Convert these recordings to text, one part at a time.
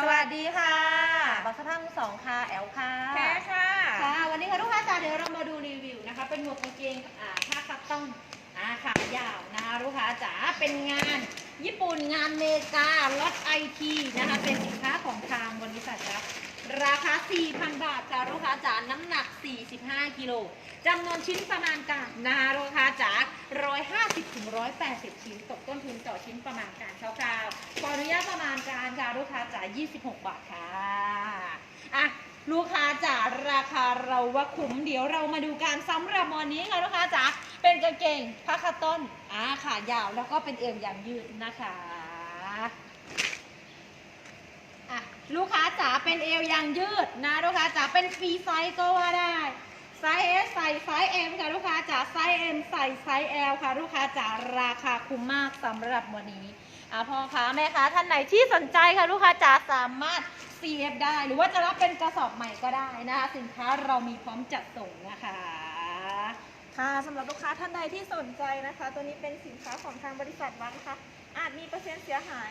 สวัสดีค่ะบักสะพังสองค่ะแอลค่ะแพ้ค่ะ ค่ะ วันนี้ค่ะลูกค้าจ๋าเดี๋ยวเรามาดูรีวิวนะคะ เป็นหมวกกางเกงอ่าผ้าคัตตอนอ่าขายาวนะคะลูกค้าจ๋าเป็นงานญี่ปุ่นงานเมกาลอตไอทีนะคะ เป็นสินค้าของทางบริษัทค ราคา 4,000 บาทค่ะลูกค้าจ๋าน้ำหนัก 45 กิโลจำนวนชิ้นประมาณการนะคะลูกค้าจ๋า150ถึง180 ชิ้น ตกต้นทุนต่อชิ้นประมาณการคร่าวๆขออนุญาตประมาณการค่ะลูกค้าจ๋า26 บาทค่ะอะลูกค้าจ๋าราคาเราว่าคุ้มเดี๋ยวเรามาดูกันสำหรับวันนี้ค่ะลูกค้าจ๋าเป็นกางเกงผ้าคาต้นอ่าขายาวแล้วก็เป็นเอวยางยืดนะคะอะ ลูกค้าจ๋าเป็นเอวยางยืดนะลูกค้าจ๋าเป็นฟรีไซส์ก็ว่าได้ไซส์ S ใส่ไซส์ M ค่ะลูกค้าจ๋าไซส์ M ใส่ไซส์ L ค่ะลูกค้าจ๋าราคาคุ้มมากสำหรับวันนี้อะพ่อค้าแม่ค้าท่านไหนที่สนใจค่ะลูกค้าจ๋าสามารถ CF ได้ หรือว่าจะรับเป็นกระสอบใหม่ก็ได้นะคะ สินค้าเรามีพร้อมจัดส่งนะคะค่ะสำหรับลูกค้าท่านใดที่สนใจนะคะ ตัวนี้เป็นสินค้าของทางบริษัทวังนะคะอาจมีเปอร์เซ็นต์เสียหาย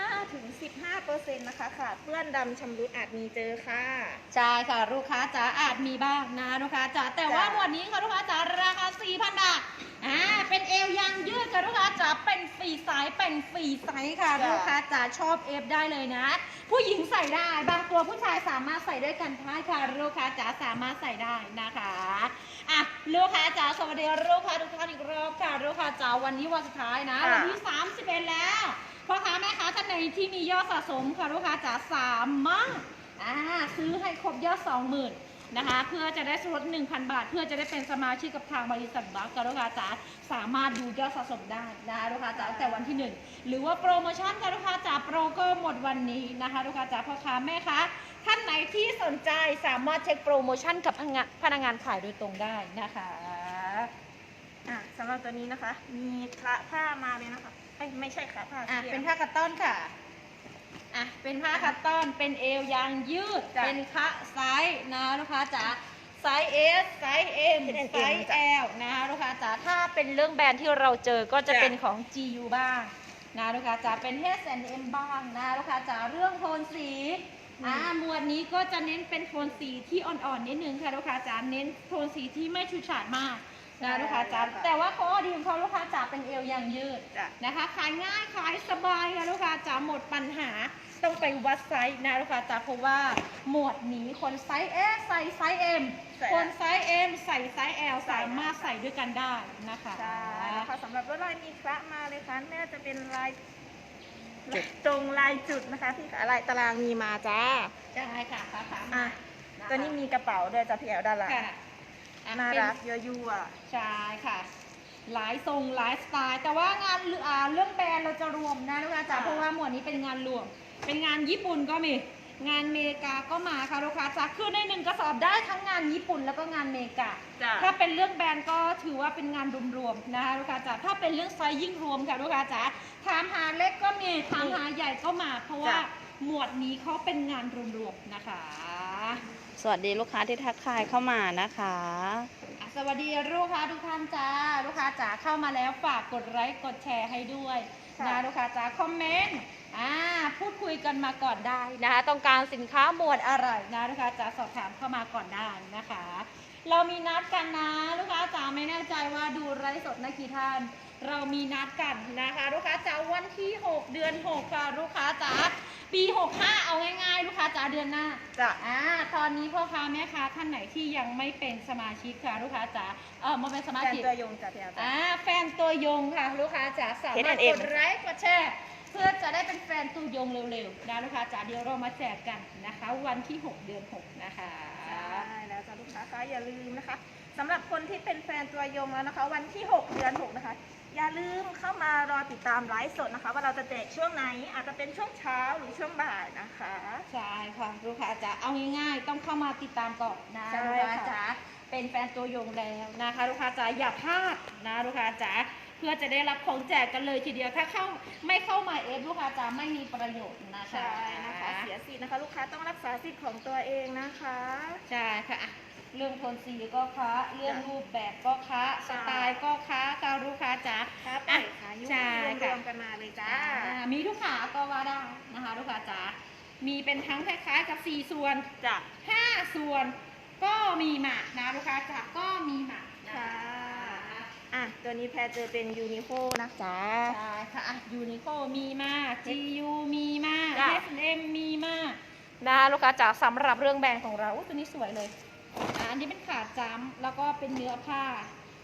5ถึง15เปอร์เซ็นต์นะคะขาดเปื้อนดำชำรุดอาจมีเจอค่ะ ใช่ค่ะลูกค้าจ๋าอาจมีบ้างนะลูกค้าจ๋าแต่ว่าจ้ะวันนี้ค่ะลูกค้าจ๋าราคา 4,000 บาทอ่าเป็นเอวยางยืดค่ะลูกค้าจ๋าเป็นฟรีไซส์เป็นฟรีไซส์ค่ะลูกค้าจ๋าชอบเอฟได้เลยนะ ผู้หญิงใส่ได้บางตัวผู้ชายสามารถใส่ด้วยกันได้ค่ะลูกค้าจ๋าสามารถใส่ได้นะคะอะลูกค้าจ๋าสวัสดีลูกค้าทุกท่านอีกรอบค่ะลูกค้าจ๋าวันนี้วันสุดท้ายนะค่ะวันที่31แล้ว พ่อค้าแม่ค้าท่านไหนที่มียอดสะสมค่ะลูกค้าจ๋าสามารถอ่าซื้อให้ครบยอด20,000นะคะเพื่อจะได้ส่วนลด1,000 บาท เพื่อจะได้เป็นสมาชิกกับทางบริษัทบัคค่ะลูกค้าจ๋าสามารถดูยอดสะสมได้นะคะลูกค้าจ๋าตั้งแต่วันที่ 1 หรือว่าโปรโมชั่นค่ะลูกค้าจ๋าโปรก็หมดวันนี้นะคะลูกค้าจ๋าพ่อค้าแม่ค้าท่านไหนที่สนใจสามารถเช็คโปรโมชั่นกับพนักงานพนักงานขายโดยตรงได้นะคะอะสำหรับตัวนี้นะคะ มีคละผ้ามาเลยนะคะ อ้ยไม่ใช่คละผ้าอะสียเป็นผ้าคัตตอนค่ะ อะ เป็นผ้าคัตตอน เป็นเอวยางยืด จ้ะเป็นคะไซส์นะลูกค้าจ๋า ไซส์ S ไซส์ M เป็น M ไซส์ จ้ะ L นะคะลูกค้าจ๋า ถ้าเป็นเรื่องแบรนด์ที่เราเจอก็จะจ้ะ เป็นของ GU บ้างนะลูกค้าจ๋า เป็น H&M บ้างนะลูกค้าจ๋า เรื่องโทนสี อ่าหมวดนี้ก็จะเน้นเป็นโทนสีที่อ่อนๆนิดนึงค่ะลูกค้าจ๋า เน้นโทนสีที่ไม่ฉูดฉาดมาก นะลูกค้าจ๋าแต่ว่าข้อดีของเขาลูกค้าจ๋าเป็นเอวยางยืดจ้ะ นะคะขายง่ายขายสบายค่ะลูกค้าจ๋าหมดปัญหาต้องไปวัดไซส์นะลูกค้าจ๋าเพราะว่าหมวดนี้คนไซส์ S ใส่ไซส์ M ใส่ คนไซส์ M ใส่ไซส์ L สามารถใส่ด้วยกันได้นะคะ ใช่นะคะสำหรับรถลายมีคละมาเลยค่ะไม่ว่าจะเป็นลายตรงลายจุดนะคะที่ลายตารางมีมาจ้า ใช่ค่ะค่ะค่ะอะตัวนี้มีกระเป๋าด้วยจ้ะพี่แอลด้านหลัง ค่ะ อะน่าเป็นรักเยอะยั่วใช่ค่ะ หลายทรงหลายสไตล์ แต่ว่างานเรื่องอ่าเรื่องแบรนด์เราจะรวมนะลูกค้าจ๋าค่ะเพราะว่าหมวดนี้เป็นงานรวม เป็นงานญี่ปุ่นก็มี งานเมกาก็มาค่ะลูกค้าจ๋าคือในหนึ่งกระสอบได้ทั้งงานญี่ปุ่นแล้วก็งานเมกาจ้ะ ถ้าเป็นเรื่องแบรนด์ก็ถือว่าเป็นงานรวมๆนะคะลูกค้าจ๋าถ้าเป็นเรื่องไซส์ยิ่งรวมค่ะลูกค้าจ๋าถามหาเล็กก็มีถามหาใหญ่ก็มา เพราะว่าจ้ะ หมวดนี้เขาเป็นงานรวมๆนะคะ สวัสดีลูกค้าที่ทักทายเข้ามานะคะ อะสวัสดีลูกค้าทุกท่านจ้า ลูกค้าจ๋าเข้ามาแล้วฝากกดไลค์กดแชร์ให้ด้วยค่ะ นะลูกค้าจ๋าคอมเมนต์อ่าพูดคุยกันมาก่อนได้นะคะ ต้องการสินค้าหมวดอะไรนะลูกค้าจ๋าสอบถามเข้ามาก่อนได้นะคะ เรามีนัดกันนะ ลูกค้าจ๋าไม่แน่ใจว่าดูไลฟ์สดนะกี่ท่าน เรามีนัดกันนะคะ ลูกค้าจ๋าวันที่ 6 เดือน 6 ค่ะ ลูกค้าจ๋าปี 65 เอาง่ายๆ ลูกค้าจ๋าเดือนหน้าจ้ะอ่าตอนนี้พ่อค้าแม่ค้าท่านไหนที่ยังไม่เป็นสมาชิกค่ะ ลูกค้าจ๋าเออมาเป็นสมาแฟนชิก ตัวยงจ้ะพี่แอลจ้ะอ่าแฟนตัวยงค่ะ ลูกค้าจ๋าสามารถ H&M กดไลค์กดแชร์เพื่อจะได้เป็นแฟนตัวยงเร็วๆนะลูกค้าจ๋าเดี๋ยวเรามาแจกกันนะคะ วันที่ 6 เดือน 6 นะคะ ใช่แล้วจ้ะลูกค้าคะอย่าลืมนะคะ สำหรับคนที่เป็นแฟนตัวยงแล้วนะคะ วันที่ 6 เดือน 6 นะคะ อย่าลืมเข้ามารอติดตามไลฟ์สดนะคะ ว่าเราจะแจกช่วงไหน อาจจะเป็นช่วงเช้าหรือช่วงบ่ายนะคะ ใช่ค่ะลูกค้าจ๋าเอาง่ายๆ ต้องเข้ามาติดตามก่อนนะใช่ลูกค้าค่ะจ๋าเป็นแฟนตัวยงแล้วนะคะ ลูกค้าจ๋าอย่าพลาดนะลูกค้าจ๋าเพื่อจะได้รับของแจกกันเลยทีเดียวถ้าเข้าไม่เข้ามาเอฟลูกค้าจ๋าไม่มีประโยชน์นะคะ ใช่นะคะ เสียสิทธิ์นะคะ ลูกค้าต้องรักษาสิทธิ์ของตัวเองนะคะ ใช่ค่ะอะ เรื่องโทนสีก็คะเรื่องรูปแบบก็คะสใช่ไตล์ก็คะค่ะลูกค้าจ๋าค่ะปล่อยค่ะยุ่งใช่รค่ะวมๆกันมาเลยจ้าอ่ามีทุกขาก็ว่าได้นะคะ ลูกค้าจ๋า มีเป็นทั้งคล้ายๆกับ 4 ส่วนจ้ะ5ส่วนก็มีมานะลูกค้าจ๋า ก็มีมานะค่ะคะอะ ตัวนี้แพรเจอเป็นยูนิโคนะจ๊ะใช่ค่ะยูนิโคมีมา GU มีมาจ้ะ H&M มีมานะลูกค้าจ๋าสำหรับเรื่องแบรนด์ของเราอุ๊ยตัวนี้สวยเลย อะอันนี้เป็นขาจ้ำแล้วก็เป็นเนื้อผ้า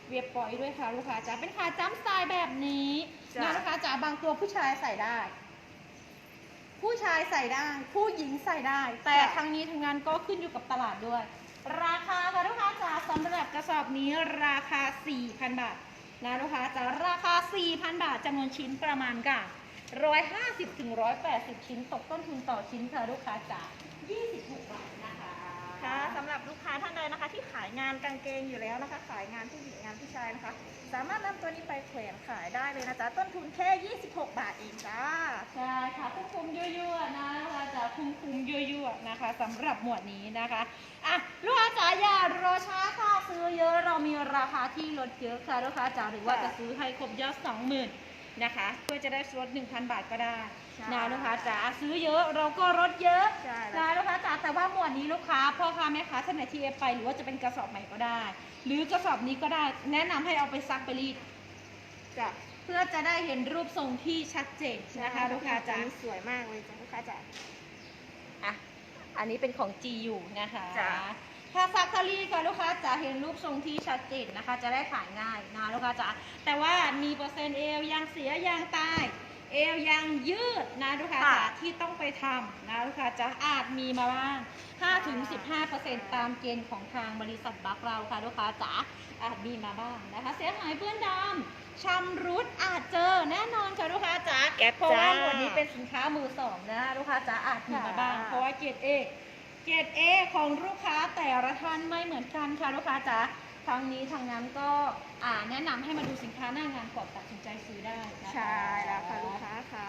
เวียบปล่อยด้วยค่ะลูกค้าจ๋าเป็นขาจ้ำสไตล์แบบนี้จ้ะนะลูกค้าจ๋าบางตัวผู้ชายใส่ได้ ผู้ชายใส่ได้ ผู้หญิงใส่ได้ แต่ทั้งนี้ทั้งนั้นก็ขึ้นอยู่กับตลาดด้วย ราคาค่ะลูกค้าจ๋าสำหรับกระสอบนี้ราคา 4,000 บาทนะลูกค้าจ๋าราคา 4,000 บาทจำนวนชิ้นประมาณกัน150ถึง180 ชิ้นตกต้นทุนต่อชิ้นค่ะลูกค้าจ๋า26 บาท นะคะค่ะสำหรับลูกค้าท่านใดนะคะ ที่ขายงานกางเกงอยู่แล้วนะคะ ขายงานผู้หญิงงานผู้ชายนะคะ สามารถนำตัวนี้ไปแขวนขายได้เลยนะจ๊ะต้นทุนแค่ 26 บาทเองจ้าใช่ค่ะคุ้มคุ้มยั่วๆนะคะจ๋าคุ้มคุ้มยั่วๆนะคะสำหรับหมวดนี้นะคะอะลูกค้าจ๋าอย่ารอช้าค่ะซื้อเยอะเรามีราคาที่ลดเยอะค่ะลูกค้าจ๋าหรือว่าจะซื้อให้ครบยอด20,000 นะคะ เพื่อจะได้ลด1,000 บาทก็ได้ใช่นะลูกค้าจ๋าซื้อเยอะเราก็ลดเยอะใช่แล้ว นะลูกค้าจ๋าแต่ว่าหมวดนี้ลูกค้าพ่อค้าแม่ค้าท่านไหนที่เอฟไปหรือว่าจะเป็นกระสอบใหม่ก็ได้ หรือกระสอบนี้ก็ได้แนะนำให้เอาไปซักไปรีดจ้ะเพื่อจะได้เห็นรูปทรงที่ชัดเจนนะคะลูกค้าจ๋าตัวนี้สวยมากเลยจ้ะลูกค้าจ๋า อะ อันนี้เป็นของ GU นะคะ จ้ะ ถ้าซักคารีค่ะลูกค้าจะเห็นรูปทรงที่ชัดเจนนะคะ จะได้ขายง่ายนะลูกค้าจ๋าแต่ว่ามีเปอร์เซ็นต์เอวยางเสียยางตายเอวยางยืดนะลูกค้าจ๋าที่ต้องไปทำนะลูกค้าจ๋าอาจมีมาบ้าง 5-15%ตามเกณฑ์ของทางบริษัทบัคเราค่ะลูกค้าจ๋าอาจมีมาบ้างนะคะ เสียหายเพื่อนดำชำรุดอาจเจอแน่นอนค่ะลูกค้าจ๋าแก๊ปเพราะว่าจ้าหมวดนี้เป็นสินค้ามือสองนะคะลูกค้าจ๋าอาจมีมาบ้างค่ะเพราะว่าเกรดเอ เกรดเอของลูกค้าแต่ละท่านไม่เหมือนกันค่ะลูกค้าจ๋าทางนี้ทางนั้นก็อ่าแนะนำให้มาดูสินค้าหน้างานก่อนตัดสินใจซื้อได้นะคะ ใช่แล้วค่ะลูกค้าค่ะ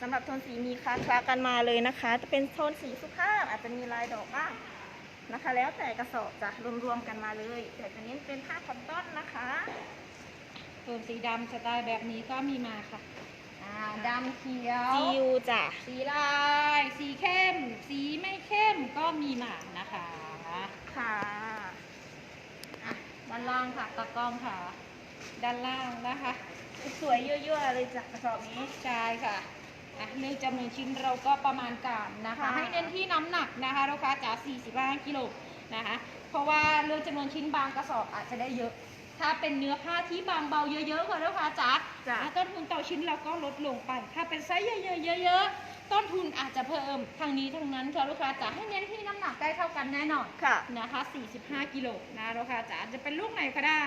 สำหรับโทนสีมีคลาคลากันมาเลยนะคะ จะเป็นโทนสีสุภาพอาจจะมีลายดอกบ้างนะคะ แล้วแต่กระสอบจ้ะรวมๆกันมาเลยแต่ตัวนี้เป็นผ้าคอตตอนนะคะ ส่วนสีดำสไตล์แบบนี้ก็มีมาค่ะ อ่าดำเขียว GU จ้ะ สีลาย สีเข้ม สีไม่เข้มก็มีมานะคะค่ะอะด้านล่างค่ะตะกล้องค่ะ ด้านล่างนะคะ สวยยั่วๆเลยจ้ะกระสอบนี้ ใช่ค่ะอะเนื่องจำนวนชิ้นเราก็ประมาณการนะคะ ค่ะ ให้เน้นที่น้ำหนักนะคะลูกค้าจ๋า45กิโลนะคะ เพราะว่าเรื่องจำนวนชิ้นบางกระสอบอาจจะได้เยอะ ถ้าเป็นเนื้อผ้าที่บางเบาเยอะๆค่ะลูกค้าจ๋าจ้ะอะต้นทุนต่อชิ้นเราก็ลดลงไป ถ้าเป็นไซส์เยอะๆเยอะๆ ต้นทุนอาจจะเพิ่มทางนี้ทางนั้นค่ะลูกค้าจ๋าให้เน้นที่น้ำหนักได้เท่ากันแน่นอน ค่ะ นะคะ 45 กิโลนะลูกค้าจ๋าจะเป็นลูกไหนก็ได้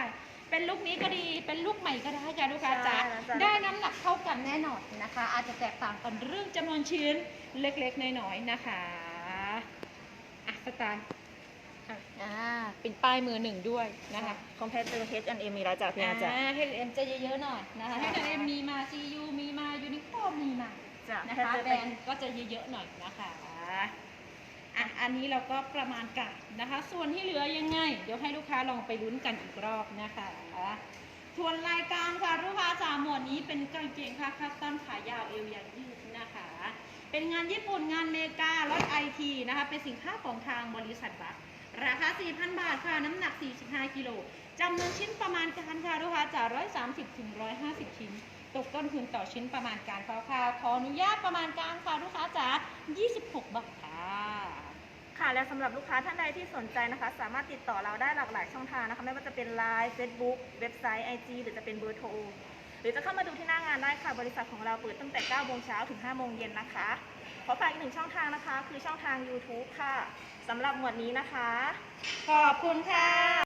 เป็นลูกนี้ก็ดี เป็นลูกใหม่ก็ได้จ้ะลูกค้าจ๋า ใช่แล้วจ้ะได้น้ำหนักเท่ากันแน่นอนนะคะ อาจจะแตกต่างกันเรื่องจำนวนชิ้นเล็กๆ น้อยๆ นะคะอะสไตล์ อะอ่าเป็นป้ายมือหนึ่งด้วยนะคะคอมเพลเตอร์ H&M มีแล้วจ้ะพี่อาจ้ะ อ่า H&M จะเยอะๆหน่อยนะคะ H&M มีมา CU มีมา Uniqlo มีมา จ้ะนะคะแบรนด์ก็จะเยอะๆหน่อยนะคะอะอันนี้เราก็ประมาณกันนะคะ ส่วนที่เหลือยังไง เดี๋ยวให้ลูกค้าลองไปลุ้นกันอีกรอบนะคะส่วนรายการค่ะลูกค้าสามหมวดนี้เป็นกางเกงค่ะคัสตอมขายาวเอวยางยืดนะคะ เป็นงานญี่ปุ่นงานเมการถไอทีนะคะ เป็นสินค้าของทางบริษัทบัค ราคา 4,000 บาทค่ะ น้ำหนัก 45 กิโลจำนวนชิ้นประมาณการค่ะลูกค้าจาก 130 ถึง 150 ชิ้น ตกต้นทุนต่อชิ้นประมาณการคร่าวๆขออนุญาตประมาณการค่ะลูกค้าจ๋า26 บาทค่ะค่ะและสำหรับลูกค้าท่านใดที่สนใจนะคะ สามารถติดต่อเราได้หลากหลายช่องทางนะคะ ไม่ว่าจะเป็น Line Facebook เว็บไซต์ IG หรือจะเป็นเบอร์โทรหรือจะเข้ามาดูที่หน้างานได้ค่ะ บริษัทของเราเปิดตั้งแต่9โมงเช้าถึง5โมงเย็นนะคะ อฝากอีกหนึ่งช่องทางนะคะ คือช่องทาง YouTube ค่ะสำหรับหมวดนี้นะคะ ขอบคุณค่ะ